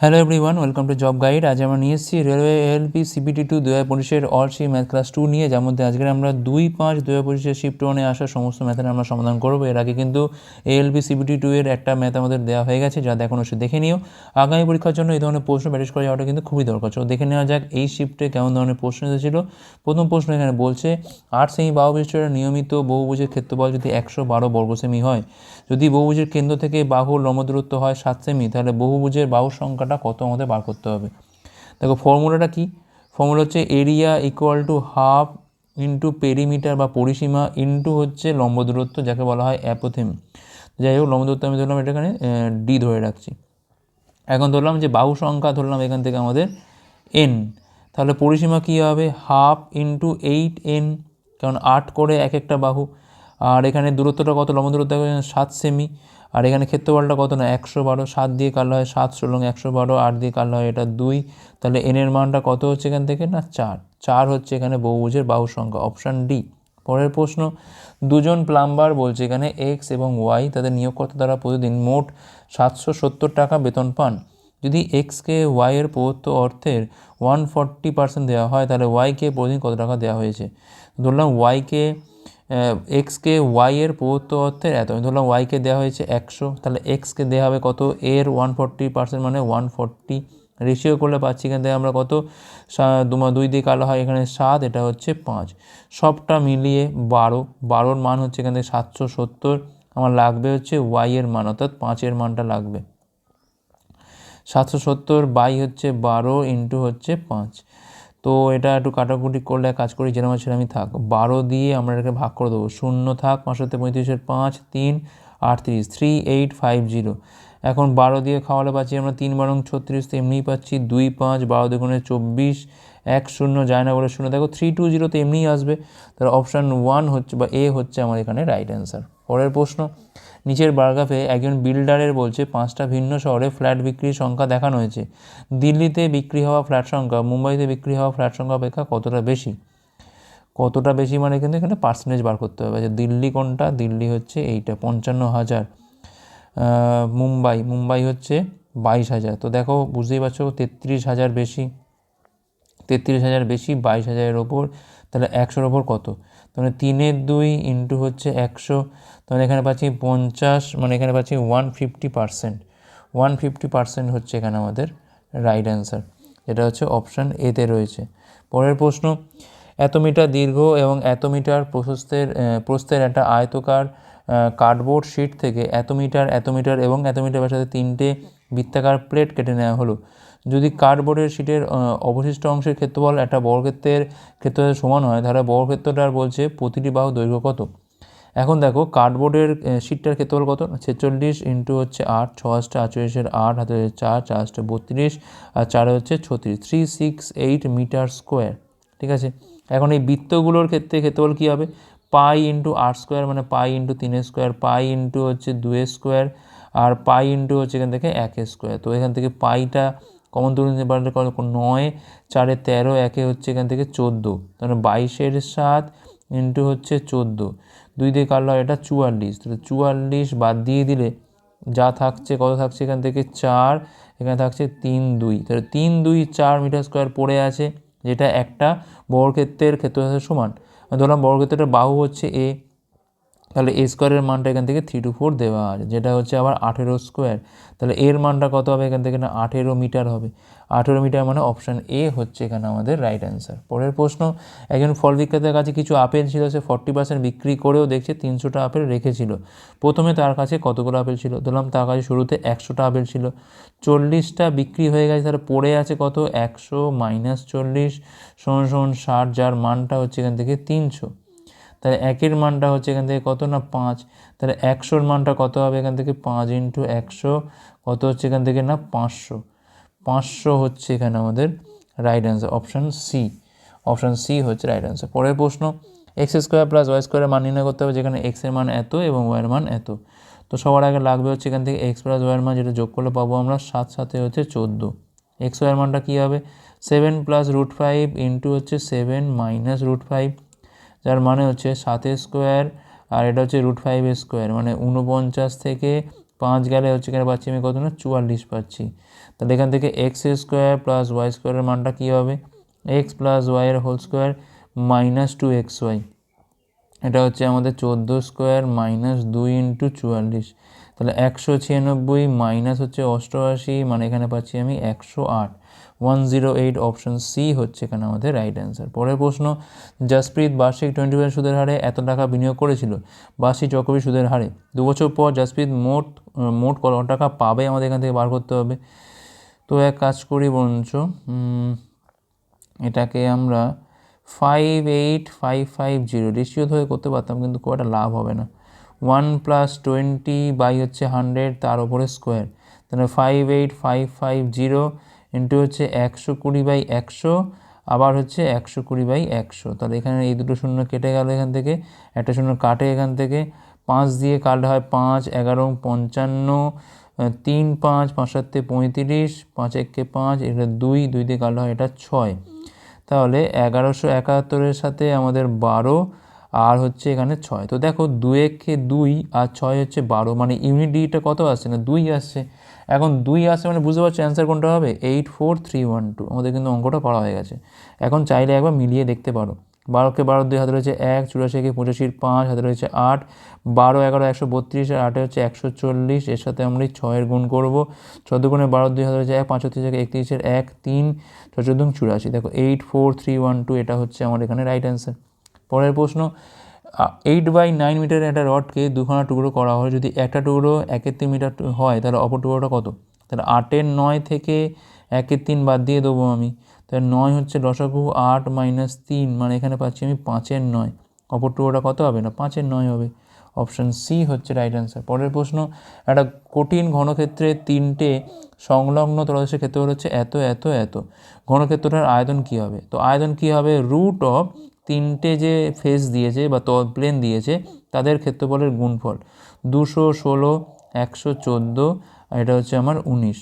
Hello everyone welcome to job guide আজ আমরা নিয়ে এসেছি রেলওয়ে এলপি সিবিটি টু দু হাজার পঁচিশের all C math class two নিয়ে, যার মধ্যে আজকে আমরা দুই পাঁচ দু হাজার পঁচিশের শিফট ওয়ানে আসা সমস্ত ম্যাথের আমরা সমাধান করব। এর আগে কিন্তু এএলপি সিবিটি টু এর একটা ম্যাথ আমাদের দেওয়া হয়ে গেছে, যা দেখুন সে দেখে নিও। আগামী পরীক্ষার জন্য এই ধরনের প্রশ্ন প্র্যাকটিস করে যাওয়াটা কিন্তু খুবই দরকার। চলো দেখে নেওয়া যাক এই শিফটে কেমন ধরনের প্রশ্ন এসেছিল। প্রথম প্রশ্ন এখানে বলছে, আট সেমি বাহু নিয়মিত বহুভুজের ক্ষেত্রফল যদি একশো বারো বর্গ সেমি হয়, যদি বহুভুজের কেন্দ্র থেকে বাহুর লম্ব দূরত্ব হয় সাত সেমি তাহলে বহুভুজের বাহুর সংখ্যাটা কত আমাদের বার করতে হবে। দেখো, ফর্মুলাটা কি? ফর্মুলা হচ্ছে area equal to half into perimeter বা পরিসীমা ইন্টু হচ্ছে লম্ব দূরত্ব, যাকে বলা হয় অ্যাপোথেমি। যাই হোক, লম্ব দূরত্ব আমি ধরলাম এটা এখানে ডি ধরে রাখছি। এখন ধরলাম যে বাহু সংখ্যা ধরলাম এখান থেকে আমাদের এন তাহলে পরিসীমা কী হবে? হাফ ইন্টু এইট এন কারণ আট করে এক একটা বাহু। আর এখানে দূরত্বটা কত? লম্ব দূরত্ব, সাত সেমি আর এখানে ক্ষেত্রফলটা কত না? একশো বারো, সাত দিয়ে কালো হয় সাত ষোলং একশো বারো, আট দিয়ে কালো হয় এটা দুই। তাহলে এনের মানটা কত হচ্ছে এখান থেকে না? চার। চার হচ্ছে এখানে বহুভুজের বাহু সংখ্যা অপশান ডি পরের প্রশ্ন, দুজন প্লাম্বার বলছে এখানে এক্স এবং ওয়াই তাদের নিয়োগকর্তা দ্বারা প্রতিদিন মোট সাতশো সত্তর টাকা বেতন পান। যদি এক্সকে ওয়াইয়ের প্রদত্ত অর্থের ওয়ান ফর্টি পার্সেন্ট দেওয়া হয়, তাহলে ওয়াইকে প্রতিদিন কত টাকা দেওয়া হয়েছে? ধরলাম ওয়াইকে এক্সকে ওয়াইয়ের প্রদত্ত অর্থের এত আমি ধরলাম ওয়াইকে দেওয়া হয়েছে একশো, তাহলে এক্সকে দেওয়া হবে কত? এর ওয়ান ফর্টি পার্সেন্ট মানে ওয়ান ফর্টি রেশিও করলে পাচ্ছি এখান থেকে আমরা কত? দুই দিয়ে কালো হয় এখানে সাত, এটা হচ্ছে পাঁচ। সবটা মিলিয়ে বারো। বারোর মান হচ্ছে এখান থেকে সাতশো সত্তর। আমার লাগবে হচ্ছে ওয়াইয়ের মান, অর্থাৎ পাঁচের মানটা লাগবে। সাতশো সত্তর বাই হচ্ছে বারো ইন্টু হচ্ছে পাঁচ। তো এটা একটু কাটাকুটি করলে, কাজ করি, যেরকম আমি থাক। বারো দিয়ে আমরা এটাকে ভাগ করে দেবো। শূন্য থাক পাঁচশোতে পঁয়ত্রিশের পাঁচ, তিন, আটত্রিশ থ্রি এইট ফাইভ জিরো এখন বারো দিয়ে খাওয়ালে পাচ্ছি আমরা তিন বারং ছত্রিশ, তো এমনিই পাচ্ছি দুই, পাঁচ, বারো দুগুণে চব্বিশ, এক শূন্য, যায় না বলে শূন্য। দেখো থ্রি টু জিরো তো এমনিই আসবে। তাহলে অপশান ওয়ান হচ্ছে বা এ হচ্ছে আমার এখানে রাইট অ্যান্সার পরের প্রশ্ন। নিচের বারগ্রাফে একজন বিল্ডারের বলছে, পাঁচটা ভিন্ন শহরে ফ্ল্যাট বিক্রির সংখ্যা দেখানো হয়েছে। দিল্লিতে বিক্রি হওয়া ফ্ল্যাট সংখ্যা, মুম্বাইতে বিক্রি হওয়া ফ্ল্যাট সংখ্যা অপেক্ষা কতটা বেশি? কতটা বেশি মানে কিন্তু এখানে পার্সেন্টেজ বার করতে হবে। যে দিল্লি কোনটা? দিল্লি হচ্ছে এইটা, পঞ্চান্ন হাজার। মুম্বাই মুম্বাই হচ্ছে বাইশ হাজার। তো দেখো, বুঝতেই পারছ, তেত্রিশ হাজার বেশি। তেত্রিশ হাজার বেশি, বাইশ হাজারের ওপর, তাহলে একশোর ওপর কত? তাহলে তিনের দুই ইন্টু হচ্ছে একশো, তাহলে এখানে পাচ্ছি পঞ্চাশ মানে এখানে পাচ্ছি one fifty percent. One fifty percent হচ্ছে এখানে আমাদের রাইট অ্যান্সার এটা হচ্ছে অপশান এতে রয়েছে। পরের প্রশ্ন, এত মিটার দীর্ঘ এবং এত মিটার প্রশস্তের প্রস্থের একটা আয়তকার কার্ডবোর্ড শিট থেকে এত মিটার এত মিটার এবং এত মিটার সাথে তিনটে বৃত্তাকার প্লেট কেটে নেওয়া হলো। যদি কার্ডবোর্ডের শিটের অবশিষ্ট অংশের ক্ষেত্রফল একটা বর্গক্ষেত্রের ক্ষেত্রে সমান হয়, তাহলে বর্গক্ষেত্রটার বলছে প্রতিটি বাহু দৈর্ঘ্য কত? এখন দেখো কার্ডবোর্ডের শিটটার ক্ষেত্রফল কত? ছেচল্লিশ ইন্টু হচ্ছে আট, ছ আটটা আটচল্লিশের আট, হাতে হচ্ছে চার চার আটটা বত্রিশ, আর চারে হচ্ছে ছত্রিশ three six eight metre square ঠিক আছে? এখন এই বৃত্তগুলোর ক্ষেত্রে ক্ষেত্রফল কী হবে? পাই ইন্টু আট স্কোয়ার মানে পাই ইন্টু তিনের স্কোয়ার পাই ইন্টু হচ্ছে দুয়ের স্কোয়ার আর পাই ইন্টু হচ্ছে এখান থেকে একের স্কোয়ার তো এখান থেকে পাইটা কমন তুলে নিতে পারলে নয়, চারে তেরো, একে হচ্ছে এখান থেকে চোদ্দ। তাহলে বাইশের সাত ইন্টু হচ্ছে চোদ্দ। দুই দিয়ে কাটলো এটা চুয়াল্লিশ। তাহলে চুয়াল্লিশ বাদ দিয়ে দিলে যা থাকছে, কত থাকছে এখান থেকে চার, এখানে থাকছে তিন দুই। তাহলে তিন দুই চার মিটার স্কোয়ার পড়ে আছে, যেটা একটা বর্গক্ষেত্রের ক্ষেত্র সমান। ধরলাম বর্গক্ষেত্রের বাহু হচ্ছে এ। তাহলে এ স্কোয়ারের মানটা এখান থেকে থ্রি টু ফোর দেওয়া আছে, যেটা হচ্ছে আবার আঠেরো স্কোয়ার তাহলে এর মানটা কত হবে এখান থেকে না? আঠেরো মিটার হবে। আঠেরো মিটার মানে অপশান এ হচ্ছে এখানে আমাদের রাইট অ্যান্সার পরের প্রশ্ন, একজন ফল বিক্রেতার কাছে কিছু আপেল ছিল, সে ফর্টি পার্সেন্ট বিক্রি করেও দেখছে তিনশোটা আপেল রেখেছিল। প্রথমে তার কাছে কতগুলো আপেল ছিল? ধরলাম তার কাছে শুরুতে একশোটা আপেল ছিল। চল্লিশটা বিক্রি হয়ে গেছে, তাহলে পড়ে আছে কত? একশো মাইনাস চল্লিশ, সমান সমান ষাট, যার মানটা হচ্ছে এখান থেকে তিনশো। তাহলে একের মানটা হচ্ছে এখান থেকে কত না পাঁচ? তাহলে একশোর মানটা কত হবে এখান থেকে? পাঁচ ইন্টু একশো। কত হচ্ছে এখান থেকে না? পাঁচশো। পাঁচশো হচ্ছে এখানে আমাদের right answer option C option C হচ্ছে রাইট অ্যান্সার পরের প্রশ্ন এক্স স্কোয়ার প্লাস ওয়াই স্কোয়ারের মান নির্ণয় করতে হবে যেখানে এক্সের মান এত এবং ওয়াইয়ের মান এত। তো সবার আগে লাগবে হচ্ছে এখান থেকে এক্স প্লাস ওয়াইয়ের মান যেটা যোগ করলে পাবো আমরা সাত সাথে হচ্ছে চোদ্দ। এক্স ওয়াইয়ের মানটা কী হবে? Seven plus root five into হচ্ছে সেভেন মাইনাস রুট ফাইভ যার মানে হচ্ছে সাতের স্কোয়ার, আর এটা হচ্ছে রুট ফাইভ স্কোয়ার মানে উনপঞ্চাশ থেকে পাঁচ গেলে হচ্ছে এখানে পাচ্ছি আমি কত না, চুয়াল্লিশ পাচ্ছি। তাহলে এখান থেকে এক্স স্কোয়ার প্লাস ওয়াই স্কোয়ারের মানটা কী হবে? এক্স প্লাস ওয়াইয়ের whole square minus two X Y এটা হচ্ছে আমাদের চোদ্দ স্কোয়ার মাইনাস দুই ইন্টু চুয়াল্লিশ। তাহলে একশো ছিয়ানব্বই মাইনাস হচ্ছে অষ্টআশি মানে এখানে পাচ্ছি আমি একশো আট। One zero eight option C হচ্ছে এখানে আমাদের রাইট অ্যান্সার পরের প্রশ্ন জাসপ্রীত বার্ষিক টোয়েন্টি পার্সেন্ট সুদের হারে এত টাকা বিনিয়োগ করেছিল? বার্ষিক চক্রবৃদ্ধি সুদের হারে। দু বছর পর জাসপ্রীত মোট মোট কত টাকা পাবে আমাদের এখান থেকে বার করতে হবে? তো এক কাজ করি বরঞ্চ এটাকে আমরা five eight five five zero ratio ধরে করতে পারতাম, কিন্তু খুব একটা লাভ হবে না। ওয়ান প্লাস টোয়েন্টি বাই হচ্ছে হান্ড্রেড তার ওপরে স্কোয়ার তাহলে five eight five five zero into হচ্ছে একশো কুড়ি বাই একশো, আবার হচ্ছে একশো কুড়ি বাই একশো। তাহলে এখানে এই দুটো শূন্য কেটে গেল এখান থেকে, একটা শূন্য কাটে এখান থেকে। পাঁচ দিয়ে কাটলে হয় পাঁচ, এগারো, পঞ্চান্ন, তিন, পাঁচ পাঁচ, সাতে পঁয়ত্রিশ, পাঁচ, একে পাঁচ, এটা দুই দুই দিয়ে কাটলে হয় এটা ছয়। তাহলে এগারোশো একাত্তরের সাথে আমাদের বারো, আর হচ্ছে এখানে ছয়। তো দেখো দুই, একে দুই, আর ছয় হচ্ছে বারো। মানে ইউনিট ডিটা কত আসছে না? দুই আসছে। এখন দুই আসছে মানে বুঝতে পারছ অ্যান্সার কোনটা হবে? Eight four three one two আমাদের কিন্তু অঙ্কটা করা হয়ে গেছে। এখন চাইলে একবার মিলিয়ে দেখতে পারো। বারোকে বারো দুই হাতে রয়েছে এক চুরাশি একে পঁচাশির পাঁচ, হাতে রয়েছে আট, বারো, এগারো, একশো বত্রিশ, আর আটে হচ্ছে একশো চল্লিশ। এর সাথে আমরা ছয়ের গুণ করব। চোদ্দ গুণে বারো দুই হাতে রয়েছে এক পাঁচত্রিশ থেকে একত্রিশের এক, তিন চোদ্দ চুরাশি। দেখো eight four three one two এটা হচ্ছে আমার এখানে রাইট অ্যান্সার পরের প্রশ্ন এইট বাই নাইন মিটারের একটা রডকে দুখানা টুকরো করা হয়। যদি একটা টুকরো একের তিন মিটার হয়, তাহলে অপর টুকরোটা কত? তাহলে আটের নয় থেকে একের তিন বাদ দিয়ে দেবো আমি। তাহলে নয় হচ্ছে লসাগু আট মাইনাস তিন মানে এখানে পাচ্ছি আমি পাঁচের নয়। অপর টুকরোটা কত হবে না? পাঁচের নয় হবে। অপশান সি হচ্ছে রাইট অ্যান্সার পরের প্রশ্ন, একটা কঠিন ঘনক্ষেত্রে তিনটে সংলগ্ন তলদেশের ক্ষেত্রফল হচ্ছে এত এত এত। ঘনক্ষেত্রটার আয়তন কী হবে? তো আয়তন কী হবে? রুট অফ তিনটে যে ফেস দিয়েছে বা প্লেন দিয়েছে, তাদের ক্ষেত্রফলের গুণফল। দুশো ষোলো, একশো চোদ্দ, আর এটা হচ্ছে আমার উনিশ।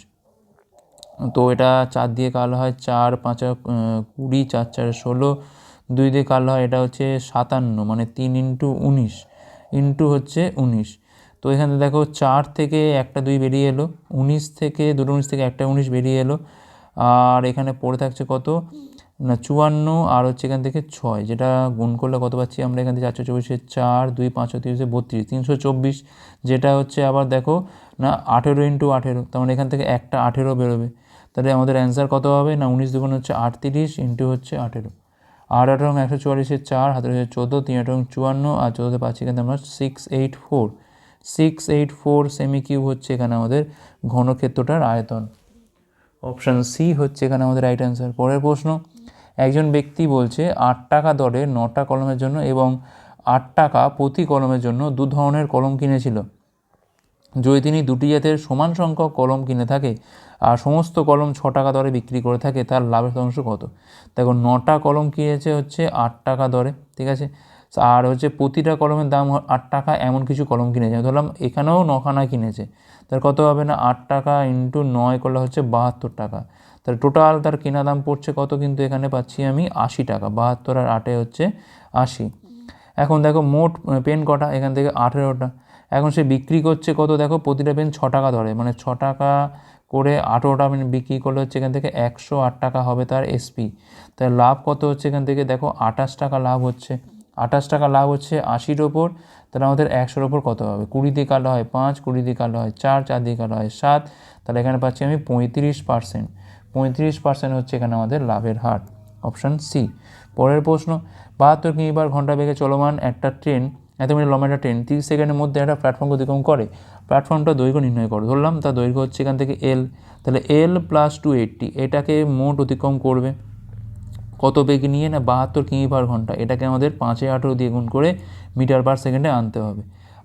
তো এটা চার দিয়ে কালো হয় চার, পাঁচা কুড়ি, চার চার, ষোলো। দুই দিয়ে কালো হয় এটা হচ্ছে সাতান্ন মানে তিন ইন্টু উনিশ, ইন্টু হচ্ছে উনিশ। তো এখানে দেখো চার থেকে একটা দুই বেরিয়ে এলো, উনিশ থেকে, দুটো উনিশ থেকে একটা উনিশ বেরিয়ে এলো। আর এখানে পড়ে থাকছে কত? না, চুয়ান্ন আর হচ্ছে এখান থেকে ছয়, যেটা গুণ করলে কত পাচ্ছি আমরা এখান থেকে চারশো চব্বিশে চার, দুই পাঁচশো তিরিশে বত্রিশ, তিনশো চব্বিশ, যেটা হচ্ছে আবার দেখো, না, আঠেরো ইন্টু আঠেরো, তার মানে এখান থেকে একটা আঠেরো বেরোবে। তাহলে আমাদের অ্যান্সার কত হবে? না, উনিশ দুগুণ হচ্ছে আটত্রিশ ইন্টু হচ্ছে আঠেরো। আট আঠারো একশো চুয়াল্লিশের চার, হাতের হচ্ছে চোদ্দ, তিন আঠারো চুয়ান্ন, আর চোদ্দোতে পাচ্ছি এখানে আমরা six eight four six eight four semi cube হচ্ছে এখানে আমাদের ঘনক্ষেত্রটার আয়তন। অপশান সি হচ্ছে এখানে আমাদের রাইট অ্যান্সার পরের প্রশ্ন, একজন ব্যক্তি বলছে, আট টাকা দরে নটা কলমের জন্য এবং আট টাকা প্রতি কলমের জন্য দু ধরনের কলম কিনেছিল। যদি তিনি দুটি জাতের সমান সংখ্যক কলম কিনে থাকে আর সমস্ত কলম ছ টাকা দরে বিক্রি করে থাকে, তার লাভের শতাংশ কত? দেখো, নটা কলম কিনেছে হচ্ছে আট টাকা দরে, ঠিক আছে? আর হচ্ছে প্রতিটা কলমের দাম আট টাকা এমন কিছু কলম কিনেছে। ধরলাম এখানেও নখানা কিনেছে। তার কত হবে না? আট টাকা ইন্টু নয় করলে হচ্ছে বাহাত্তর টাকা। তাহলে টোটাল তার কেনা দাম পড়ছে কত? কিন্তু এখানে পাচ্ছি আমি আশি টাকা। বাহাত্তর আর আটে হচ্ছে আশি। এখন দেখো মোট পেন কটা? এখান থেকে আঠেরোটা। এখন সে বিক্রি করছে কত? দেখো প্রতিটা পেন ছ টাকা ধরে। মানে ছ টাকা করে আঠেরোটা পেন বিক্রি করলে হচ্ছে এখান থেকে একশো আট টাকা হবে তার এসপি তার লাভ কত হচ্ছে এখান থেকে? দেখো আঠাশ টাকা লাভ হচ্ছে। আঠাশ টাকা লাভ হচ্ছে আশির ওপর, তাহলে আমাদের একশোর ওপর কত হবে? কুড়ি দিয়ে কালো হয় পাঁচ, কুড়ি দিয়ে কালো হয় চার চার দিয়ে কালো হয় সাত, তাহলে এখানে পাচ্ছি আমি পঁয়ত্রিশ পার্সেন্ট পঁয়ত্রিশ পার্সেন্ট হচ্ছে এখানে আমাদের লাভের হার অপশান সি পরের প্রশ্ন, বাহাত্তর কিমি বার ঘণ্টা বেগে চলমান একটা ট্রেন, এত মিনিট লম্বা একটা ট্রেন, তিরিশ সেকেন্ডের মধ্যে একটা প্ল্যাটফর্ম অতিক্রম করে প্ল্যাটফর্মটা দৈর্ঘ্য নির্ণয় করো, ধরলাম তার দৈর্ঘ্য হচ্ছে এখান থেকে এল তাহলে এল প্লাস টু এইটটি এটাকে মোট অতিক্রম করবে। কত বেগ নিয়ে না বাহাত্তর কিমি পার ঘণ্টা, এটাকে আমাদের পাঁচে আঠেরো দিয়ে গুণ করে মিটার পার সেকেন্ডে আনতে হবে।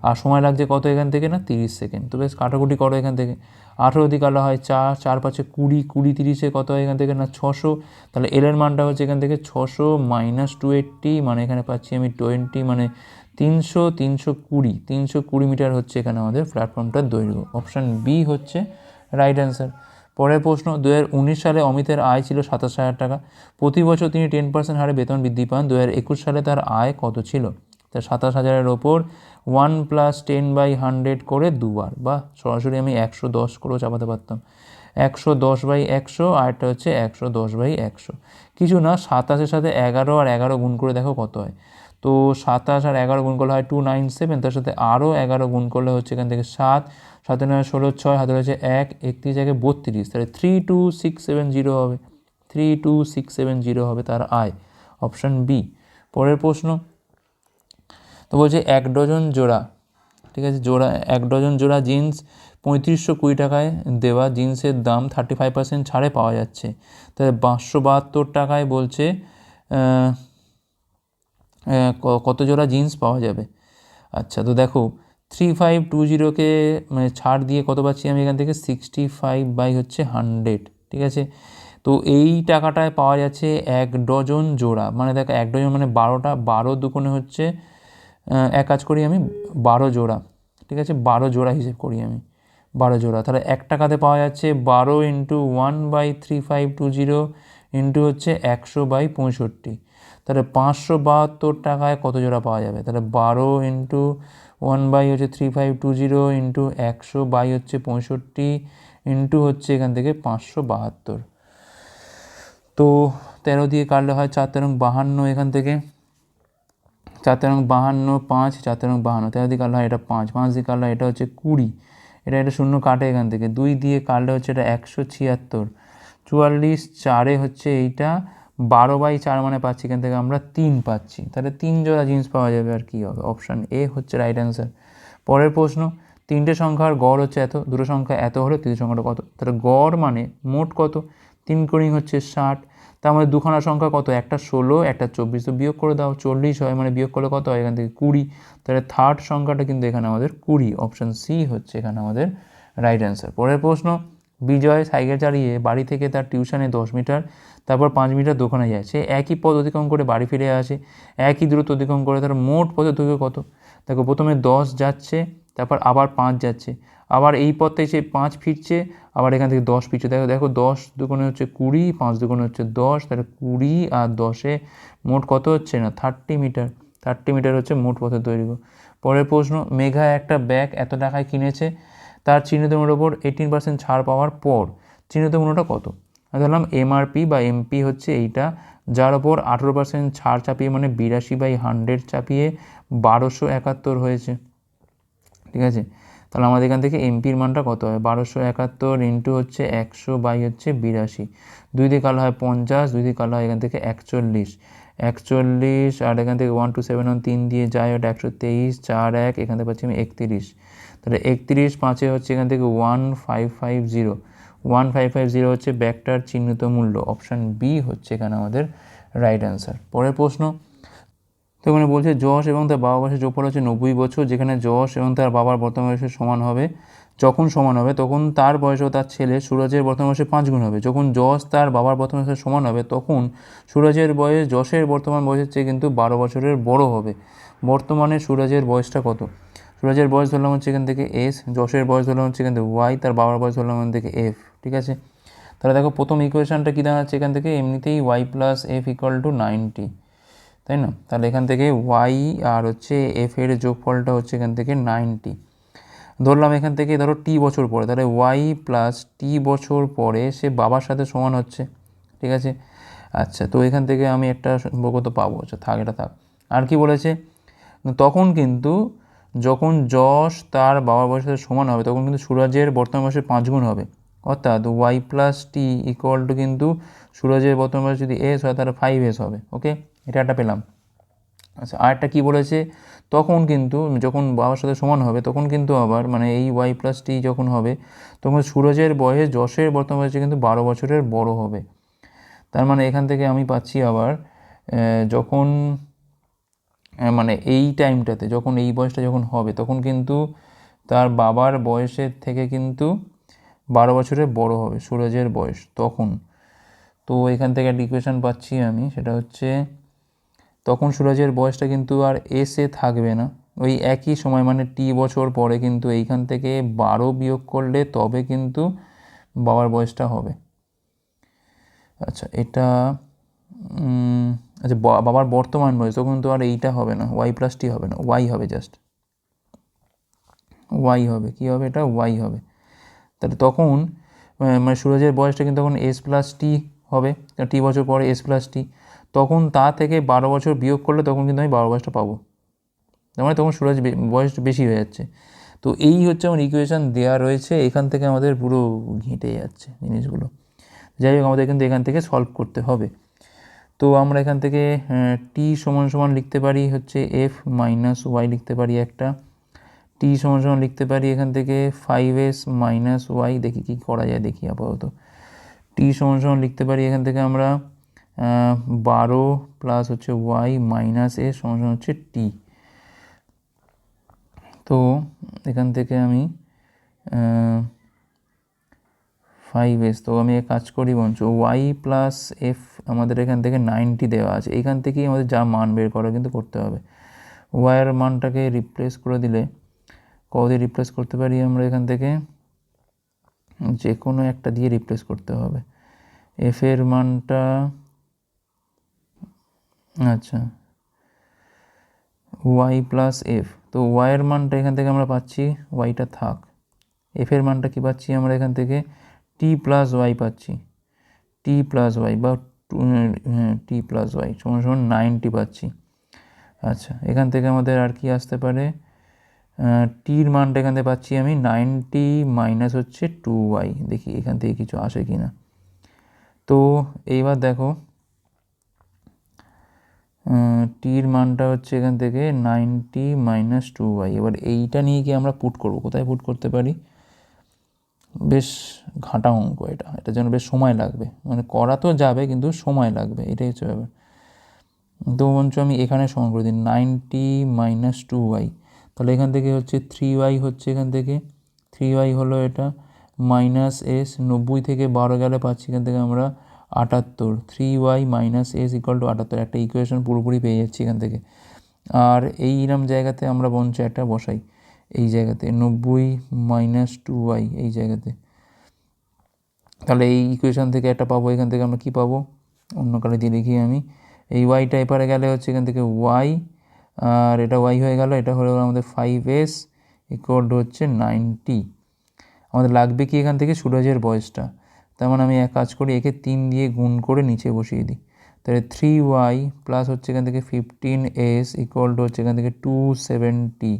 আর সময় লাগছে কত এখান থেকে না? তিরিশ সেকেন্ড। তো বেশ কাটাকুটি করো এখান থেকে। আঠেরো দিয়ে কাটা হয় চার চার পাঁচে কুড়ি কুড়ি তিরিশে কত হয় এখান থেকে না? ছশো। তাহলে এলের মানটা হচ্ছে এখান থেকে ছশো মাইনাস টু এইট্টি মানে এখানে পাচ্ছি আমি টোয়েন্টি মানে তিনশো তিনশো কুড়ি। তিনশো কুড়ি মিটার হচ্ছে এখানে আমাদের প্ল্যাটফর্মটার দৈর্ঘ্য। অপশান বি হচ্ছে রাইট অ্যান্সার পরের প্রশ্ন দু হাজার উনিশ সালে অমিতের আয় ছিল সাতাশ হাজার টাকা। প্রতি বছর তিনি টেন পার্সেন্ট হারে বেতন বৃদ্ধি পান। দু সালে তার আয় কত ছিল? তা সাতাশ হাজারের ওপর one plus ten by hundred করে দুবার। বা সরাসরি আমি একশো দশ করেও চাপাতে পারতাম। একশো দশ বাই একশো আর একটা হচ্ছে একশো দশ বাই একশো। কিছু না, সাতাশের সাথে এগারো আর এগারো গুণ করে দেখো কত হয়। তো সাতাশ আর এগারো গুণ করলে হয় টু নাইন সেভেন তার সাথে আরও এগারো গুণ করলে হচ্ছে এখান থেকে সাত সাথে নয়, ষোলো, ছয়, হাতে রয়েছে এক, একত্রিশ, একে বত্রিশ, তাহলে three two six seven zero হবে three two six seven zero হবে তার আয় অপশান বি পরের প্রশ্ন, তো বলছে এক ডজন জোড়া, ঠিক আছে, জোড়া, এক ডজন জোড়া জিন্স পঁয়ত্রিশশো কুড়ি টাকায় দেওয়া, জিন্সের দাম থার্টি ফাইভ পার্সেন্ট ছাড়ে পাওয়া যাচ্ছে, তাহলে পাঁচশো বাহাত্তর টাকায় বলছে কত জোড়া জিন্স পাওয়া যাবে? আচ্ছা তো দেখো থ্রি ফাইভ টু জিরোকে মানে ছাড় দিয়ে কত পাচ্ছি আমি এখান থেকে? সিক্সটি ফাইভ বাই হচ্ছে হান্ড্রেড ঠিক আছে? তো এই টাকাটায় পাওয়া যাচ্ছে এক ডজন জোড়া মানে দেখো, এক ডজন মানে বারোটা, বারো দুকোণে হচ্ছে এক কাজ করি আমি, বারো জোড়া, ঠিক আছে? বারো জোড়া হিসেব করি আমি, বারো জোড়া। তাহলে এক টাকাতে পাওয়া যাচ্ছে বারো into one by three five two zero into হচ্ছে একশো বাই পঁয়ষট্টি। তাহলে পাঁচশো বাহাত্তর টাকায় কত জোড়া পাওয়া যাবে? তাহলে বারো ইন্টু ওয়ান বাই হচ্ছে three five two zero into একশো বাই হচ্ছে পঁয়ষট্টি ইন্টু হচ্ছে এখান থেকে পাঁচশো বাহাত্তর। তো তেরো দিয়ে কাটলে হয় চার তেরো বাহান্ন এখান থেকে। চার তেরো বাহান্ন, পাঁচ, চার তেরো বাহান্ন। তেরো দিয়ে কাটলে হয় এটা পাঁচ পাঁচ দিয়ে কাটলে এটা হচ্ছে কুড়ি। এটা এটা শূন্য কাটে এখান থেকে। দুই দিয়ে কাটলে হচ্ছে এটা একশো ছিয়াত্তর। চুয়াল্লিশ চারে হচ্ছে এইটা। বারো বাই চার মানে পাচ্ছি, এখান থেকে আমরা তিন পাচ্ছি। তাহলে তিন জোড়া জিন্স পাওয়া যাবে আর কি হবে? অপশান এ হচ্ছে রাইট অ্যান্সার পরের প্রশ্ন, তিনটে সংখ্যার গড় হচ্ছে এত, দুটো সংখ্যা এত হলে তৃতীয় সংখ্যাটা কত? তাহলে গড় মানে মোট কত? তিন কোণিং হচ্ছে ষাট, তার মধ্যে দুখানা সংখ্যা কত? একটা ষোলো, একটা চব্বিশ, তো বিয়োগ করে দাও, চল্লিশ হয় মানে বিয়োগ করলে কত হয়? এখান থেকে কুড়ি। তাহলে থার্ড সংখ্যাটা কিন্তু এখানে আমাদের কুড়ি। অপশান সি হচ্ছে এখানে আমাদের রাইট অ্যান্সার পরের প্রশ্ন, বিজয় সাইকেল চালিয়ে বাড়ি থেকে তার টিউশনে দশ মিটার তারপর পাঁচ মিটার দোকানে যায়। সে একই পথ অতিক্রম করে বাড়ি ফিরে আসে, একই দূরত্ব অতিক্রম করে তার মোট পথের দৈর্ঘ্য কত? দেখো, প্রথমে দশ যাচ্ছে, তারপর আবার পাঁচ যাচ্ছে, আবার এই পথে সে পাঁচ ফিরছে, আবার এখান থেকে দশ ফিরছে। দেখো দেখো, দশ দুগুণে হচ্ছে কুড়ি, পাঁচ দুগুণে হচ্ছে দশ, তাহলে কুড়ি আর দশে মোট কত হচ্ছে না? Thirty metre. থার্টি মিটার হচ্ছে মোট পথের দৈর্ঘ্য। পরের প্রশ্ন, মেঘা একটা ব্যাগ এত টাকায় কিনেছে, তার চিহ্নিত মূল্যের ওপর এইটিন পার্সেন্ট ছাড় পাওয়ার পর, চিহ্নিত মূল্যটা কত? ধরলাম এমআরপি বা এমপি হচ্ছে এইটা, যার ওপর আঠেরো পার্সেন্ট ছাড় চাপিয়ে মানে বিরাশি বাই হান্ড্রেড চাপিয়ে বারোশো একাত্তর হয়েছে। ঠিক আছে? তাহলে আমাদের এখান থেকে এমপির মানটা কত হয়? বারোশো একাত্তর ইন্টু হচ্ছে একশো বাই হচ্ছে বিরাশি। দুই দিয়ে কালো হয় পঞ্চাশ, দুই দিয়ে কালো হয় এখান থেকে একচল্লিশ। একচল্লিশ আর এখান থেকে ওয়ান টু সেভেন ওয়ান তিন দিয়ে যায়, ওটা একশো তেইশ, চার এক, এখান থেকে পাচ্ছি আমি একত্রিশ। তাহলে একত্রিশ পাঁচে হচ্ছে এখান থেকে one five five zero one five five zero হচ্ছে ব্যাগটার চিহ্নিত মূল্য অপশান বি হচ্ছে এখানে আমাদের রাইট অ্যান্সার পরের প্রশ্ন, তো এখানে বলছে যশ এবং তার বাবা বয়সের যোগফল হচ্ছে নব্বই বছর, যেখানে যশ এবং তার বাবার বর্তমান বয়সের সমান হবে, যখন সমান হবে, তখন তার বয়স ও তার ছেলে সুরজের বর্তমান বয়সে পাঁচ গুণ হবে, যখন যশ তার বাবার বর্তমান বয়সের সমান হবে, তখন সুরজের বয়স, যশের বর্তমান বয়সের চেয়ে কিন্তু বারো বছরের বড় হবে। বর্তমানে সুরজের বয়সটা কত? সুরজের বয়স ধরলাম হচ্ছে এখান থেকে এস যশের বয়স ধরলাম হচ্ছে এখান থেকে ওয়াই তার বাবার বয়স ধরলাম এখান থেকে এফ ঠিক আছে? তাহলে দেখো প্রথম ইকুয়েশানটা কী দাঁড়াচ্ছে এখান থেকে? এমনিতেই Y plus F equal to ninety তাই না? তাহলে এখান থেকে ওয়াই আর হচ্ছে এফ এর যোগফলটা হচ্ছে এখান থেকে নাইনটি ধরলাম এখান থেকে ধরো টি বছর পরে, তাহলে ওয়াই প্লাস টি বছর পরে সে বাবার সাথে সমান হচ্ছে, ঠিক আছে? আচ্ছা তো এখান থেকে আমি একটা সম্পর্ক তো পাবো। আচ্ছা থাক, এটা থাক। আর কি বলেছে? তখন কিন্তু যখন যশ তার বাবার বয়সের সাথে সমান হবে, তখন কিন্তু সুরাজের বর্তমান বয়সের পাঁচ গুণ হবে। অর্থাৎ Y plus T equal to কিন্তু সুরাজের বর্তমান বয়স যদি এস হয়, তাহলে ফাইভ এস হবে ওকে এটা একটা পেলাম। আচ্ছা আরেকটা কী বলেছে? তখন কিন্তু, যখন বাবার সাথে সমান হবে, তখন কিন্তু আবার মানে এই ওয়াই প্লাস টি যখন হবে, তখন সুরজের বয়স, যশের বর্তমান বয়সে কিন্তু বারো বছরের বড় হবে। তার মানে এখান থেকে আমি পাচ্ছি আবার যখন মানে এই টাইমটাতে যখন এই বয়সটা যখন হবে, তখন কিন্তু তার বাবার বয়সের থেকে কিন্তু বারো বছরের বড় হবে, সুরজের বয়স, তখন। তো এখান থেকে একটা ইকুয়েশন পাচ্ছি আমি, সেটা হচ্ছে তখন সুরজের বয়সটা কিন্তু আর এসে থাকবে না। ওই একই সময় মানে টি বছর পরে কিন্তু এইখান থেকে বারো বিয়োগ করলে তবে কিন্তু বাবার বয়সটা হবে। আচ্ছা এটা আচ্ছা বাবার বর্তমান বয়স, তখন তো আর এইটা হবে না ওয়াই প্লাস টি হবে না ওয়াই হবে জাস্ট ওয়াই হবে, কি হবে এটা? ওয়াই হবে। তাহলে তখন মানে সুরজের বয়সটা কিন্তু তখন এস প্লাস টি হবে টি বছর পরে এস প্লাস টি তখন তা থেকে বারো বছর বিয়োগ করলে তখন কিন্তু আমি বারো বয়সটা পাবো। তার মানে তখন সুরজ বয়স বেশি হয়ে যাচ্ছে। তো এই হচ্ছে আমার ইকুয়েশান দেওয়া রয়েছে, এখান থেকে আমাদের পুরো ঘেঁটে যাচ্ছে জিনিসগুলো। যাই হোক, আমাদের কিন্তু এখান থেকে সলভ করতে হবে। তো আমরা এখান থেকে টি সমান সমান লিখতে পারি হচ্ছে এফ মাইনাস ওয়াই লিখতে পারি একটা। টি সমান সমান লিখতে পারি এখান থেকে ফাইভ এস মাইনাস ওয়াই দেখি কী করা যায়, দেখি আপাতত। টি সমান সমান লিখতে পারি এখান থেকে আমরা বারো প্লাস হচ্ছে ওয়াই মাইনাস এ সমান সমান হচ্ছে টি তো এখান থেকে আমি ফাইভ এস তো আমি এক কাজ করি বঞ্চ ওয়াই প্লাস এফ আমাদের এখান থেকে নাইনটি দেওয়া আছে। এখান থেকেই আমাদের যা মান বের করা কিন্তু করতে হবে। ওয়াইয়ের মানটাকে রিপ্লেস করে দিলে কত দিয়ে রিপ্লেস করতে পারি আমরা এখান থেকে। যে কোনো একটা দিয়ে রিপ্লেস করতে হবে। এফ এর মানটা আচ্ছা ওয়াই প্লাস এফ তো ওয়াইয়ের মানটা এখান থেকে আমরা পাচ্ছি ওয়াইটা থাক। এফ এর মানটা কি পাচ্ছি আমরা এখান থেকে? টি প্লাস ওয়াই পাচ্ছি। টি প্লাস ওয়াই বা টি প্লাস ওয়াই সমান সমান নাইনটি পাচ্ছি। আচ্ছা এখান থেকে আমাদের আর কি আসতে পারে? টির মানটা এখান থেকে পাচ্ছি আমি নাইনটি মাইনাস হচ্ছে টু ওয়াই। দেখি এখান থেকে কিছু আসে কি না। তো এইবার দেখো টির মানটা হচ্ছে এখান থেকে নাইনটি মাইনাস টু ওয়াই। এবার এইটা নিয়ে কি আমরা পুট করব? কোথায় পুট করতে পারি? বেশ ঘাঁটা অঙ্ক এটা। এটার জন্য বেশ সময় লাগবে। মানে করা তো যাবে, কিন্তু সময় লাগবে। এটাই হচ্ছে ব্যাপার। তো বঞ্চ আমি এখানে সমান করে দিই, নাইনটি মাইনাস টু ওয়াই। তাহলে এখান থেকে হচ্ছে থ্রি ওয়াই হচ্ছে এখান থেকে। থ্রি ওয়াই হলো এটা মাইনাস এস নব্বই থেকে বারো গেলে পাচ্ছি এখান থেকে আমরা আটাত্তর। Three Y minus S equal to আটাত্তর, একটা ইকুয়েশন পুরোপুরি পেয়ে যাচ্ছি এখান থেকে। আর এই ইরাম জায়গাতে আমরা বঞ্চ একটা বসাই, এই জায়গাতে নব্বই মাইনাস টু ওয়াই এই জায়গাতে। তাহলে এই ইকুয়েশন থেকে একটা পাবো, এখান থেকে আমরা কী পাবো? অন্য কালে দিয়ে লিখি আমি। এই ওয়াইটা এপারে গেলে হচ্ছে এখান থেকে ওয়াই আর এটা ওয়াই হয়ে গেল, এটা হলো আমাদের ফাইভ এস ইকুয়াল হচ্ছে নাইনটি আমাদের লাগবে কি এখান থেকে? সুরজের বয়সটা। তার মানে আমি এক কাজ করি, একে তিন দিয়ে গুণ করে নিচে বসিয়ে দিই। তাহলে থ্রি ওয়াই প্লাস হচ্ছে এখান থেকে ফিফটিন এস ইকুয়াল টু হচ্ছে এখান থেকে টু সেভেন্টি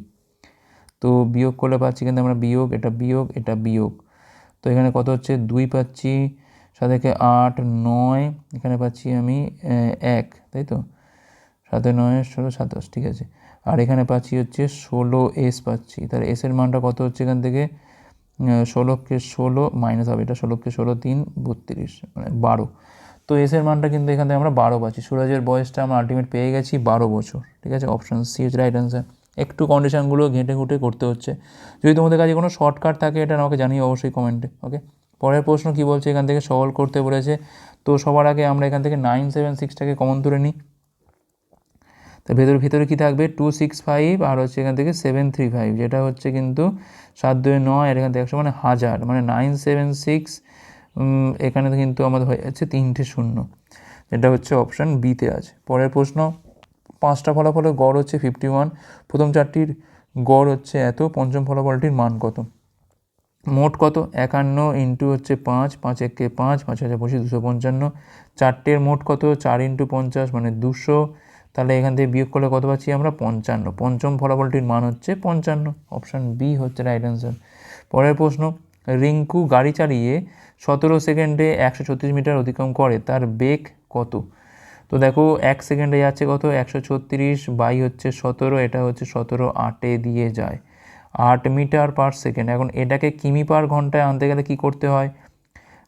তো বিয়োগ করলে পাচ্ছি কিন্তু আমরা বিয়োগ, এটা বিয়োগ এটা বিয়োগ। তো এখানে কত হচ্ছে? দুই পাচ্ছি, সাথে আট, নয়, এখানে পাচ্ছি আমি এক, তাই তো? সাথে নয়, ষোলো, সাতাশ, ঠিক আছে? আর এখানে পাচ্ছি হচ্ছে ষোলো এস পাচ্ছি। তাহলে এসের মানটা কত হচ্ছে এখান থেকে? ষোলোকে ষোলো মাইনাস হবে। এটা ষোলোকে ষোলো, তিন, বত্রিশ মানে বারো। তো এসের মানটা কিন্তু এখান থেকে আমরা বারো পাচ্ছি। সুরজের বয়সটা আমরা আলটিমেট পেয়ে গেছি বারো বছর, ঠিক আছে? অপশান সি হচ্ছে রাইট অ্যান্সার একটু কন্ডিশানগুলো ঘেঁটে ঘুঁটে করতে হচ্ছে। যদি তোমাদের কাছে কোনো শর্টকাট থাকে, এটা আমাকে জানিয়ে অবশ্যই কমেন্টে ওকে পরের প্রশ্ন কী বলছে? এখান থেকে সলভ করতে বলেছে। তো সবার আগে আমরা এখান থেকে নাইন সেভেন সিক্সটাকে কমন তুলে নিই। তো ভেতরে, ভিতরে কী থাকবে? টু সিক্স ফাইভ আর হচ্ছে এখান থেকে সেভেন থ্রি ফাইভ যেটা হচ্ছে কিন্তু সাত দুই নয় এখান থেকে একশো মানে হাজার মানে নাইন সেভেন সিক্স এখানে কিন্তু আমাদের হয়ে যাচ্ছে তিনটে শূন্য। এটা হচ্ছে অপশান বিতে আছে। পরের প্রশ্ন, পাঁচটা ফলাফলের গড় হচ্ছে ফিফটি ওয়ান প্রথম চারটির গড় হচ্ছে এত, পঞ্চম ফলাফলটির মান কত? মোট কত? একান্ন ইন্টু হচ্ছে পাঁচ পাঁচ একে পাঁচ পাঁচ হাজার পঁচিশ, দুশো পঞ্চান্ন। চারটের মোট কত? চার ইন্টু পঞ্চাশ মানে দুশো। তাহলে এখান থেকে বিয়োগ করলে কত পাচ্ছি আমরা? পঞ্চান্ন। পঞ্চম ফলাফলটির মান হচ্ছে পঞ্চান্ন। অপশান বি হচ্ছে রাইট অ্যান্সার পরের প্রশ্ন, রিঙ্কু গাড়ি চালিয়ে সতেরো সেকেন্ডে একশো ছত্রিশ মিটার অতিক্রম করে, তার বেগ কত? তো দেখো, এক সেকেন্ডে যাচ্ছে কত? একশো ছত্রিশ বাই হচ্ছে সতেরো, এটা হচ্ছে সতেরো আটে দিয়ে যায়। আট মিটার পার সেকেন্ড। এখন এটাকে কিমি পার ঘন্টায় আনতে গেলে কি করতে হয়?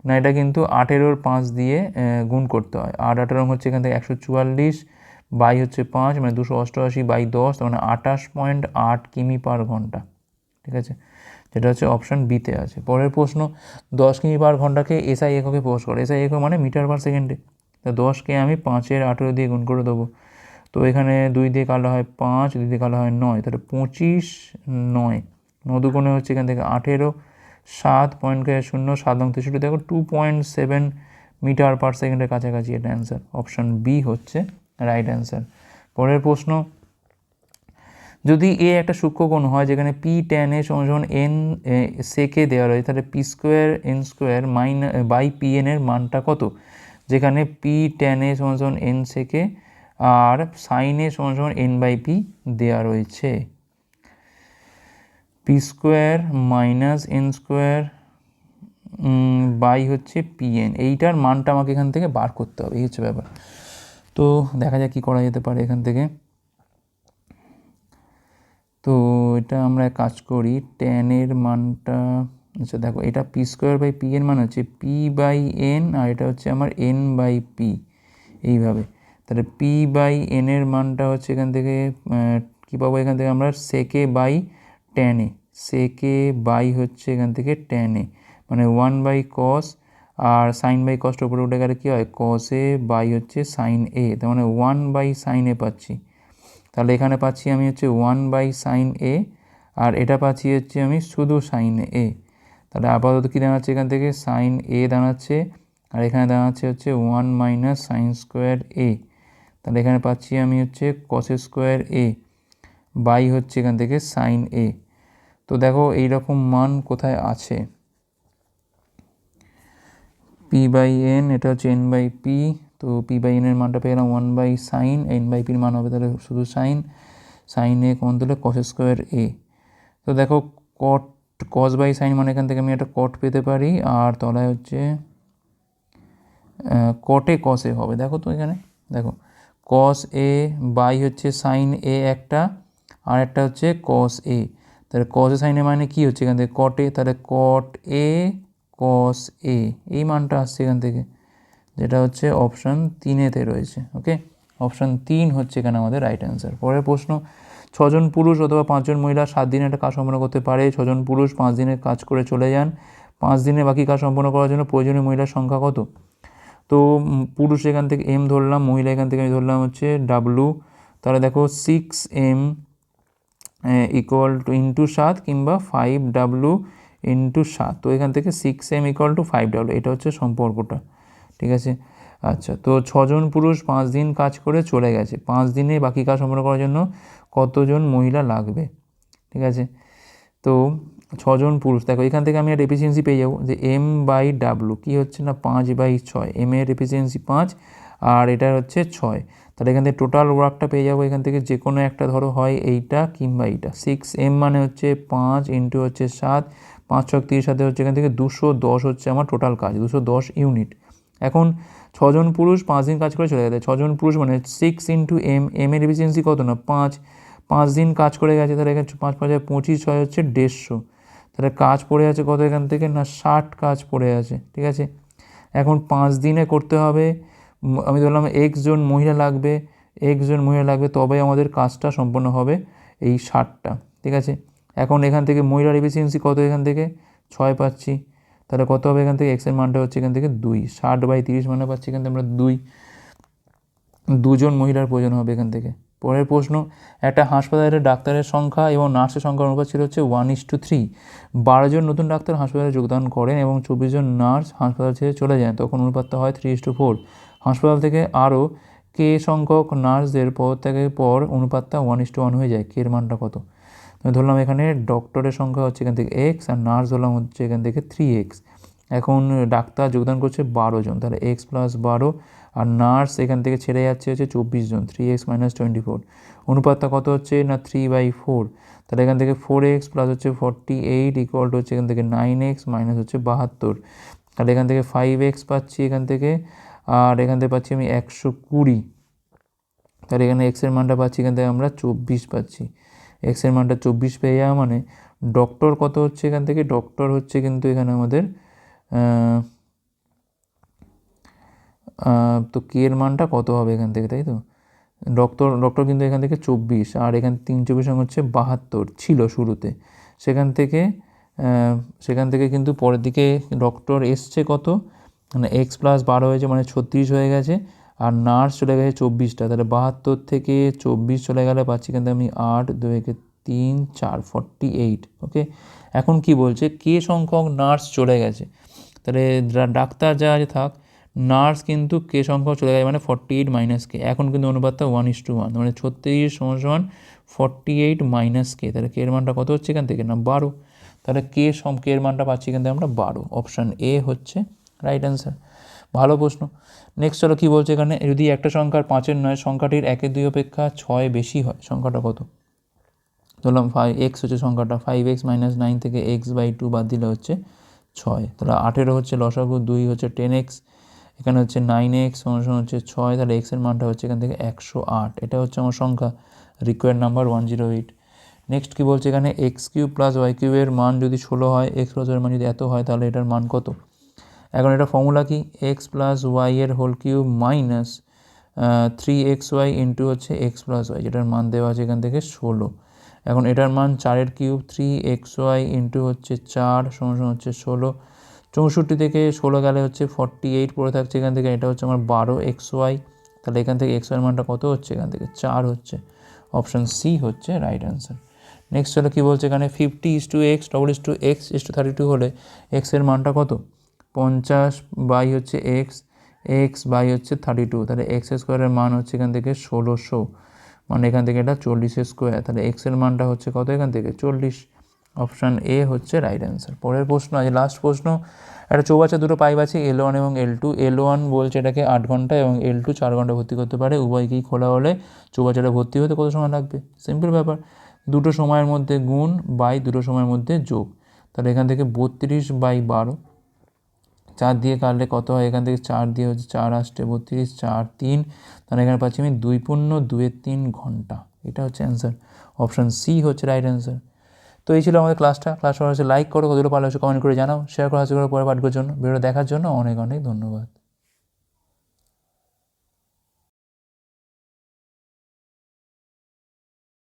না, এটা কিন্তু আঠেরোর পাঁচ দিয়ে গুণ করতে হয়। আট আঠেরো হচ্ছে এখান থেকে একশো চুয়াল্লিশ বাই হচ্ছে পাঁচ মানে দুশো অষ্টআশি বাই দশ, তার মানে আঠাশ পয়েন্ট আট কিমি পার ঘণ্টা, ঠিক আছে? যেটা হচ্ছে অপশান বিতে আছে। পরের প্রশ্ন, দশ কিমি পার ঘন্টাকে এসআই এককে প্রকাশ করে। এসআই একক মানে মিটার পার সেকেন্ডে। তা দশকে আমি পাঁচের আঠেরো দিয়ে গুণ করে দেবো। তো এখানে দুই দিয়ে কালো হয় পাঁচ, দুই দিয়ে কালো হয় নয়, তাহলে পঁচিশ নয়। নদুকোণে হচ্ছে এখান থেকে আঠেরো, সাত পয়েন্ট শূন্য, সাত নং তেষট্টি। দেখো two point seven metre per সেকেন্ডের কাছাকাছি এটা অ্যান্সার অপশান বি হচ্ছে রাইট অ্যান্সার পরের প্রশ্ন, যদি এ একটা সূক্ষ্মকোণ হয় যেখানে পি ট্যান এ সমান এন সেকে দেওয়া রয়েছে, তাহলে P square N square minus by P N এর মানটা কত? যেখানে পি ট্যান এ সমান এন সেকে আর সাইন এ সমান সমান এন বাই পি দেওয়া রয়েছে। P square minus N square by হচ্ছে পিএন এইটার মানটা আমাকে এখান থেকে বার করতে হবে, এই হচ্ছে ব্যাপার। তো দেখা যাক কী করা যেতে পারে এখান থেকে। তো এটা আমরা কাজ করি টেনের মানটা আচ্ছা দেখো, এটা পি স্কোয়ার বাই পি এর মান হচ্ছে পি বাই এন আর এটা হচ্ছে আমার এন বাই পি এইভাবে। তাহলে পি বাই এনের মানটা হচ্ছে এখান থেকে কী পাবো এখান থেকে আমরা? সেকে বাই টেনে সেকে বাই হচ্ছে এখান থেকে টেনে মানে ওয়ান বাই কস আর সাইন বাই কষ্ট উপরে উঠে গেলে কী হয়? কস এ বাই হচ্ছে সাইন এ তার মানে ওয়ান বাই সাইন এ পাচ্ছি। তাহলে এখানে পাচ্ছি আমি হচ্ছে ওয়ান বাই সাইন এ আর এটা পাচ্ছি হচ্ছে আমি শুধু সাইন এ তাহলে আপাতত কী দাঁড়াচ্ছে এখান থেকে? সাইন এ দাঁড়াচ্ছে, আর এখানে দাঁড়াচ্ছে হচ্ছে one minus sine square A তাহলে এখানে পাচ্ছি আমি হচ্ছে কস স্কোয়ার এ বাই হচ্ছে এখান থেকে সাইন এ তো দেখো এই রকম মান কোথায় আছে? পি বাই এন এটা হচ্ছে এন বাই পি তো পি বাই এনের মানটা পেয়ে গেলাম one by sine N by পির মান হবে তাহলে শুধু সাইন সাইন এ কোন দিলে কস স্কোয়ার এ তো দেখো কট কস বাই সাইন মানে এখান থেকে আমি একটা কট পেতে পারি, আর তলায় হচ্ছে কটে কস হবে। দেখো তো এখানে, দেখো কস এ বাই হচ্ছে সাইন এ একটা, আর একটা হচ্ছে কস এ তাহলে কস এ সাইন মানে কী হচ্ছে এখান থেকে? কট তাহলে কট এ কস এ এই মানটা আসছে এখান থেকে, যেটা হচ্ছে অপশান তিনেতে রয়েছে ওকে অপশান তিন হচ্ছে এখানে আমাদের রাইট অ্যান্সার পরের প্রশ্ন, ছজন পুরুষ অথবা পাঁচজন মহিলা সাত দিনে একটা কাজ সম্পন্ন করতে পারে, ছজন পুরুষ পাঁচ দিনে কাজ করে চলে যান, পাঁচ দিনে বাকি কাজ সম্পন্ন করার জন্য প্রয়োজনীয় মহিলার সংখ্যা কত? তো পুরুষ এখান থেকে এম ধরলাম, মহিলা এখান থেকে আমি ধরলাম হচ্ছে ডাব্লু তাহলে দেখো six M equal to into সাত কিংবা ফাইভ ডাব্লু ইন্টু সাত। তো এখান থেকে six M equal to five W এটা হচ্ছে সম্পর্কটা। ঠিক আছে? আচ্ছা তো ছজন পুরুষ পাঁচ দিন কাজ করে চলে গেছে। পাঁচ দিনে বাকি কাজ সম্পন্ন করার জন্য কতজন মহিলা লাগবে? ঠিক আছে? তো ছজন পুরুষ। দেখো, এখান থেকে আমি একটা এফিসিয়েন্সি পেয়ে যাব। যে এম বাই ডাব্লু কী হচ্ছে না? পাঁচ বাই ছয়। এম এর এফিসিয়েন্সি পাঁচ, আর এটা হচ্ছে ছয়। তাহলে এখান থেকে টোটাল ওয়ার্কটা পেয়ে যাব এখান থেকে যে কোনো একটা ধরো হয় এইটা কিংবা এইটা। সিক্স এম মানে হচ্ছে পাঁচ ইন্টু হচ্ছে সাত, পাঁচ ছক তিরিশ সাথে হচ্ছে এখান থেকে দুশো দশ হচ্ছে আমার টোটাল কাজ, দুশো দশ ইউনিট এখন ছজন পুরুষ পাঁচ দিন কাজ করে চলে গেছে। ছজন পুরুষ মানে সিক্স ইন্টু এম এম এর এফিসিয়েন্সি কত না? পাঁচ পাঁচ দিন কাজ করে গেছে, তাহলে এখানে পাঁচ পাঁচ হাজার পঁচিশ, ছয় হচ্ছে দেড়শো। তাহলে কাজ পড়ে আছে কত এখান থেকে? না, ষাট কাজ পড়ে আছে, ঠিক আছে? এখন পাঁচ দিনে করতে হবে আমি ধরলাম একজন মহিলা লাগবে, একজন মহিলা লাগবে তবে আমাদের কাজটা সম্পন্ন হবে এই ষাটটা, ঠিক আছে? এখন এখান থেকে মহিলার এফিসিয়েন্সি কত এখান থেকে? ছয় পাচ্ছি। তাহলে কত হবে এখান থেকে? এক্সের মানটা হচ্ছে এখান থেকে দুই। ষাট বাই তিরিশ মানে পাচ্ছি এখান থেকে আমরা দুই। দুজন মহিলার প্রয়োজন হবে এখান থেকে। পরের প্রশ্ন, একটা হাসপাতালের ডাক্তারের সংখ্যা এবং নার্সের সংখ্যার অনুপাত ছিল হচ্ছে ওয়ান ইস টু থ্রি বারো জন নতুন ডাক্তার হাসপাতালে যোগদান করেন এবং চব্বিশ জন নার্স হাসপাতাল ছেড়ে চলে যান, তখন অনুপাতটা হয় থ্রি ইস টু ফোর হাসপাতাল থেকে আরও কে সংখ্যক নার্সদের পদত্যাগের পর অনুপাতটা ওয়ান ইস টু ওয়ান হয়ে যায়। কে এর মানটা কত? ধরলাম এখানে ডক্টরের সংখ্যা হচ্ছে এখান থেকে এক্স আর নার্স ধরলাম হচ্ছে এখান থেকে থ্রি এক্স এখন ডাক্তার যোগদান করছে বারো জন। তাহলে এক্স প্লাস বারো আর নার্স এখান থেকে ছেড়ে যাচ্ছে হচ্ছে চব্বিশ জন three X minus twenty four অনুপাতটা কত হচ্ছে না থ্রি বাই ফোর তাহলে এখান থেকে ফোর এক্স প্লাস হচ্ছে ফর্টি এইট ইকুয়াল টু হচ্ছে এখান থেকে নাইন এক্স মাইনাস হচ্ছে বাহাত্তর। তাহলে এখান থেকে ফাইভ এক্স পাচ্ছি এখান থেকে আর এখান থেকে পাচ্ছি আমি একশো কুড়ি। তাহলে এখানে এক্সের মানটা পাচ্ছি, এখান থেকে আমরা চব্বিশ পাচ্ছি। এক্সের মানটা চব্বিশ পেয়ে যাওয়া মানে ডক্টর কত হচ্ছে এখান থেকে? ডক্টর হচ্ছে কিন্তু এখানে আমাদের তো কে এর মানটা কত হবে এখান থেকে, তাই তো? ডক্টর ডক্টর কিন্তু এখান থেকে চব্বিশ, আর এখান তিন চব্বিশ হচ্ছে বাহাত্তর ছিল শুরুতে। সেখান থেকে সেখান থেকে কিন্তু পরের দিকে ডক্টর এসছে কত? মানে এক্স প্লাস বারো হয়েছে মানে ছত্রিশ হয়ে গেছে, আর নার্স চলে গেছে চব্বিশটা। তাহলে বাহাত্তর থেকে চব্বিশ চলে গেলে পাচ্ছি কিন্তু আমি আট, দুই তিন, চার ফর্টি এইট ওকে এখন কি বলছে? কে সংখ্যক নার্স চলে গেছে? তাহলে ডাক্তার যা আছে থাক, নার্স কিন্তু কে সংখ্যা চলে যায় মানে ফর্টি এইট মাইনাস কে। এখন কিন্তু অনুপাতটা ওয়ান ইস টু ওয়ান মানে ছত্রিশ সমান সমান ফর্টি এইট মাইনাস কে। তাহলে কে এর মানটা কত হচ্ছে এখান থেকে? না, বারো। তাহলে কে সম, কে এর মানটা পাচ্ছি থেকে আমরা বারো। অপশান এ হচ্ছে রাইট অ্যান্সার ভালো প্রশ্ন। নেক্সট চলো কী বলছে এখানে? যদি একটা সংখ্যার পাঁচের নয়, সংখ্যাটির একের দুই অপেক্ষা ছয় বেশি হয়, সংখ্যাটা কত? ধরলাম ফাইভ এক্স হচ্ছে সংখ্যাটা ফাইভ এক্স মাইনাস নাইন থেকে এক্স বাই টু বাদ দিলে হচ্ছে ছয়। তাহলে আঠেরো হচ্ছে লসাগু, দুই হচ্ছে টেন এক্স এখানে হচ্ছে নাইন এক্স সমান হচ্ছে ছয়, তাহলে এক্সের মানটা হচ্ছে এখান থেকে একশো আট। এটা হচ্ছে আমার সংখ্যা required number one zero eight next কী বলছে এখানে? এক্স কিউব প্লাস ওয়াই কিউবের মান যদি ষোলো হয় এক্স প্লাস ওয়াইয়ের মান যদি এত হয়, তাহলে এটার মান কত? এখন এটা ফর্মুলা কি? এক্স প্লাস ওয়াই এর whole cube minus three X Y into হচ্ছে এক্স প্লাস ওয়াই যেটার মান দেওয়া আছে এখান থেকে ষোলো। এখন এটার মান চারের cube three X Y into হচ্ছে চার সমান হচ্ছে ষোলো। চৌষট্টি থেকে ষোলো গেলে হচ্ছে ফর্টি এইট পড়ে থাকছে এখান থেকে, এটা হচ্ছে আমার বারো এক্স ওয়াই তাহলে এখান থেকে এক্স ওয়াইয়ের মানটা কত হচ্ছে? এখান থেকে চার হচ্ছে। অপশান সি হচ্ছে রাইট অ্যান্সার নেক্সট হলো কী বলছে এখানে? Fifty is two X double is two X is two thirty two হলে এক্সের মানটা কত? পঞ্চাশ বাই হচ্ছে এক্স এক্স বাই হচ্ছে থার্টি টু তাহলে এক্স স্কোয়ারের মান হচ্ছে এখান থেকে ষোলোশো। মানে এখান থেকে এটা চল্লিশের স্কোয়ার তাহলে এক্সের মানটা হচ্ছে কত এখান থেকে? চল্লিশ। অপশান এ হচ্ছে রাইট অ্যান্সার পরের প্রশ্ন আছে লাস্ট প্রশ্ন, একটা চৌবাচ্চা দুটো পাইপ আছে এল ওয়ান এবং এল টু এল ওয়ান বলছে এটাকে আট ঘণ্টা এবং এল টু চার ঘণ্টা ভর্তি করতে পারে। উভয়কেই খোলা হলে চৌবাচ্চাটা ভর্তি হতে কত সময় লাগবে? সিম্পল ব্যাপার। দুটো সময়ের মধ্যে গুণ বাই দুটো সময়ের মধ্যে যোগ। তাহলে এখান থেকে বত্রিশ বাই বারো চার দিয়ে কাটলে কত হয়? এখান থেকে চার দিয়ে হচ্ছে চার আসছে বত্রিশ, চার তিন। তাহলে এখানে পাচ্ছি আমি দুই পূর্ণ, দুয়ের তিন ঘণ্টা। এটা হচ্ছে অ্যান্সার অপশান সি হচ্ছে রাইট অ্যান্সার তো এই ছিল আমাদের ক্লাসটা ক্লাস হচ্ছে লাইক করো। কতগুলো ভালো হচ্ছে কমেন্ট করে জানাও। শেয়ার করা হচ্ছে পরে পাঠকের জন্য। ভিডিও দেখার জন্য অনেক অনেক ধন্যবাদ।